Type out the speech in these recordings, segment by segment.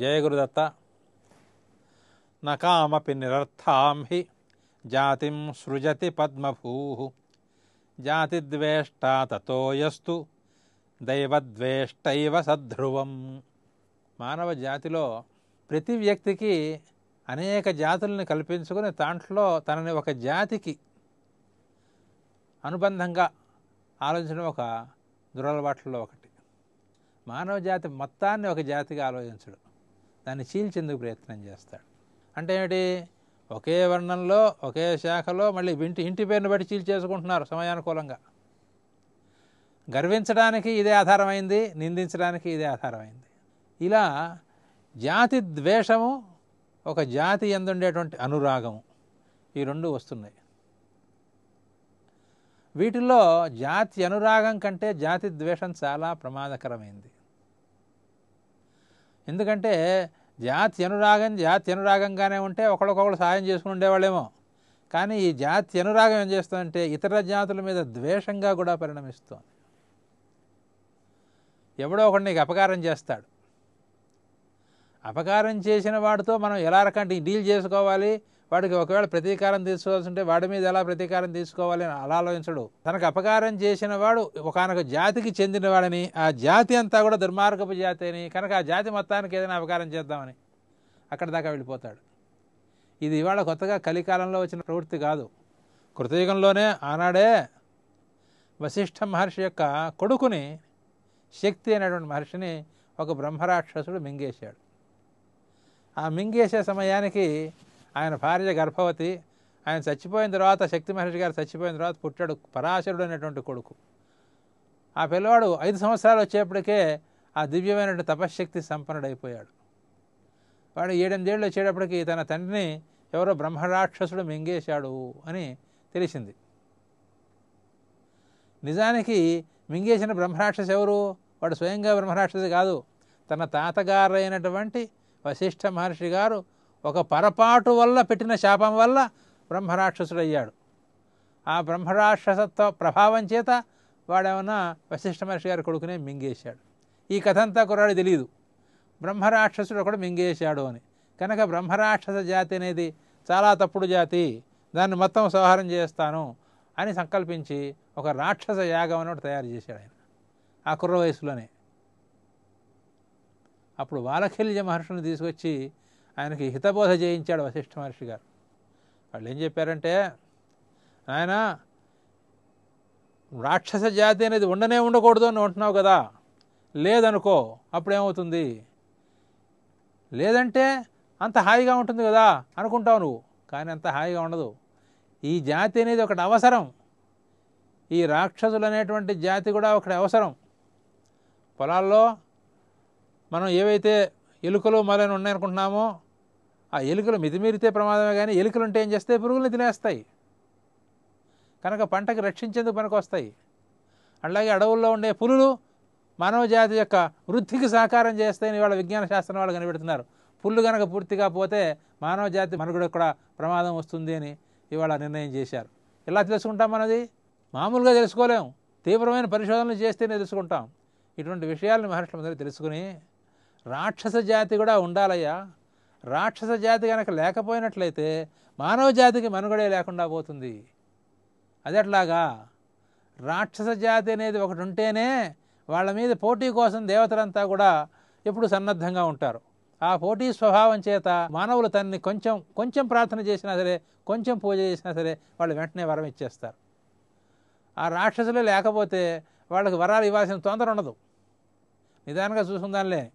జయ గురుదత్త నకామపి నిరర్థాం హి జాతిం సృజతి పద్మభూ జాతిద్వేష్టా తతోయస్తు దైవద్వేష్టైవ సధ్రువం మానవ జాతిలో ప్రతి వ్యక్తికి అనేక జాతుల్ని కల్పించుకుని దాంట్లో తనని ఒక జాతికి అనుబంధంగా ఆలోచించడం ఒక దురలవాట్లలో ఒకటి. మానవ జాతి మొత్తాన్ని ఒక జాతిగా ఆలోచించడం. దాన్ని చీల్చేందుకు ప్రయత్నం చేస్తాడు. అంటే ఏమిటి? ఒకే వర్ణంలో ఒకే శాఖలో మళ్ళీ ఇంటి ఇంటి పేరును బట్టి చీల్చేసుకుంటున్నారు సమయానుకూలంగా. గర్వించడానికి ఇదే ఆధారమైంది నిందించడానికి ఇదే ఆధారమైంది. ఇలా జాతి ద్వేషము ఒక జాతి ఎందుండేటువంటి అనురాగము. ఈ రెండు వస్తున్నాయి. వీటిల్లో జాతి అనురాగం కంటే జాతి ద్వేషం చాలా ప్రమాదకరమైంది. ఎందుకంటే జాతి అనురాగం జాతి అనురాగంగానే ఉంటే ఒకళ్ళకొకళ్ళు సాయం చేసుకుని ఉండేవాళ్ళేమో. కానీ ఈ జాతి అనురాగం ఏం చేస్తుందంటే ఇతర జాతుల మీద ద్వేషంగా కూడా పరిణమిస్తుంది. ఎవడో ఒకడు నీకు అపకారం చేస్తాడు. అపకారం చేసిన వాడితో మనం ఎలా రకంటే డీల్ చేసుకోవాలి? వాడికి ఒకవేళ ప్రతీకారం తీసుకోవాల్సి ఉంటే వాడి మీద ఎలా ప్రతీకారం తీసుకోవాలి అని అలా ఆలోచించడు. తనకు అపకారం చేసిన వాడు ఒకనొక జాతికి చెందినవాడని ఆ జాతి అంతా కూడా దుర్మార్గపు జాతి అని కనుక ఆ జాతి మొత్తానికి ఏదైనా అపకారం చేద్దామని అక్కడ దాకా వెళ్ళిపోతాడు. ఇది ఇవాళ కొత్తగా కలికాలంలో వచ్చిన ప్రవృత్తి కాదు. కృతయుగంలోనే ఆనాడే వశిష్ఠ మహర్షి యొక్క కొడుకుని శక్తి అనేటువంటి మహర్షిని ఒక బ్రహ్మరాక్షసుడు మింగేశాడు. ఆ మింగేసే సమయానికి ఆయన భార్య గర్భవతి ఆయన చచ్చిపోయిన తర్వాత శక్తి మహర్షి గారు చచ్చిపోయిన తర్వాత పుట్టాడు పరాశరుడు అనేటువంటి కొడుకు. ఆ పిల్లవాడు ఐదు సంవత్సరాలు వచ్చేప్పటికే ఆ దివ్యమైనటువంటి తపశ్శక్తి సంపన్నుడైపోయాడు. వాడు ఏడెనిమిదేళ్ళు వచ్చేటప్పటికి తన తండ్రిని ఎవరో బ్రహ్మరాక్షసుడు మింగేశాడు అని తెలిసింది. నిజానికి మింగేసిన బ్రహ్మరాక్షసు ఎవరు? వాడు స్వయంగా బ్రహ్మరాక్షసి కాదు. తన తాతగారైనటువంటి వశిష్ఠ మహర్షి గారు ఒక పొరపాటు వల్ల పెట్టిన శాపం వల్ల బ్రహ్మరాక్షసుడు అయ్యాడు ఆ బ్రహ్మరాక్షసత్వ ప్రభావం చేత వాడేమన్నా వశిష్ఠ మహర్షి గారి కొడుకునే మింగేశాడు. ఈ కథ అంతా కుర్రాడు తెలియదు బ్రహ్మరాక్షసుడు ఒకడు మింగేశాడు అని. కనుక బ్రహ్మరాక్షస జాతి అనేది చాలా తప్పుడు జాతి. దాన్ని మొత్తం సంహారం చేస్తాను అని సంకల్పించి ఒక రాక్షస యాగం అని తయారు చేశాడు ఆయన. ఆ కుర్ర వయసులోనే. అప్పుడు వాలఖిల్య మహర్షిని తీసుకొచ్చి ఆయనకి హితబోధ చేయించాడు వశిష్ఠ మహర్షి గారు. వాళ్ళు ఏం చెప్పారంటే ఆయన రాక్షస జాతి అనేది ఉండనే ఉండకూడదు అని ఉంటున్నావు కదా. లేదనుకో అప్పుడేమవుతుంది? లేదంటే అంత హాయిగా ఉంటుంది కదా అనుకుంటావు నువ్వు. కానీ అంత హాయిగా ఉండదు. ఈ జాతి అనేది ఒకటి అవసరం. ఈ రాక్షసులు అనేటువంటి జాతి కూడా ఒకటి అవసరం. పొలాల్లో మనం ఏవైతే ఎలుకలు మొదలైన ఉన్నాయనుకుంటున్నామో ఆ ఎలుకలు మితిమీరితే ప్రమాదమే కానీ ఎలుకలు ఉంటే ఏం చేస్తాయి? పురుగులను తినేస్తాయి. కనుక పంటకి రక్షించేందుకు పనికి వస్తాయి అలాగే అడవుల్లో ఉండే పులులు మానవ జాతి యొక్క వృద్ధికి సహకారం చేస్తాయని వాళ్ళ విజ్ఞాన శాస్త్రం వాళ్ళు కనిపెడుతున్నారు. పుల్లు కనుక పూర్తిగా పోతే మానవజాతి మనుగడకు కూడా ప్రమాదం వస్తుంది అని ఇవాళ నిర్ణయం చేశారు. ఎలా తెలుసుకుంటాం మనది? మామూలుగా తెలుసుకోలేం. తీవ్రమైన పరిశోధనలు చేస్తేనే తెలుసుకుంటాం. ఇటువంటి విషయాలను మహర్షుల మొదలు తెలుసుకుని రాక్షస జాతి కూడా ఉండాలయ్యా. రాక్షస జాతి కనుక లేకపోయినట్లయితే మానవ జాతికి మనుగడే లేకుండా పోతుంది. అదెట్లాగా రాక్షస జాతి అనేది ఒకటి ఉంటేనే వాళ్ళ మీద పోటీ కోసం దేవతలంతా కూడా ఎప్పుడు సన్నద్ధంగా ఉంటారు. ఆ పోటీ స్వభావం చేత మానవులు తనని కొంచెం కొంచెం ప్రార్థన చేసినా సరే కొంచెం పూజ చేసినా సరే వాళ్ళు వెంటనే వరం ఇచ్చేస్తారు. ఆ రాక్షసులు లేకపోతే వాళ్ళకి వరాలు ఇవ్వాల్సిన తొందర ఉండదు. నిదానంగా చూసుకుందాంలే.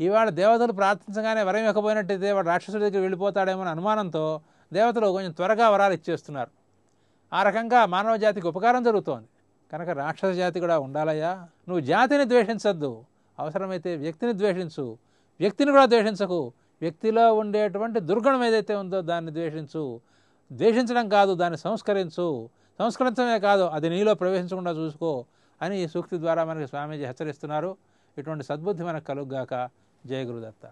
ఇవాళ దేవతలు ప్రార్థించగానే వరం ఇవ్వకపోయినట్టయితే వాడు రాక్షసుడి దగ్గర వెళ్ళిపోతాడేమో అని అనుమానంతో దేవతలు కొంచెం త్వరగా వరాలు ఇచ్చేస్తున్నారు. ఆ రకంగా మానవ జాతికి ఉపకారం జరుగుతోంది. కనుక రాక్షస జాతి కూడా ఉండాలయ్యా. నువ్వు జాతిని ద్వేషించద్దు. అవసరమైతే వ్యక్తిని ద్వేషించు. వ్యక్తిని కూడా ద్వేషించకు. వ్యక్తిలో ఉండేటువంటి దుర్గుణం ఏదైతే ఉందో దాన్ని ద్వేషించు. ద్వేషించడం కాదు దాన్ని సంస్కరించు. సంస్కరించడమే కాదు అది నీలో ప్రవేశించకుండా చూసుకో అని ఈ సూక్తి ద్వారా మనకి స్వామీజీ హెచ్చరిస్తున్నారు. ఇటువంటి సద్బుద్ధి మనకు కలుగ్గాక. जय गुरुदत्ता।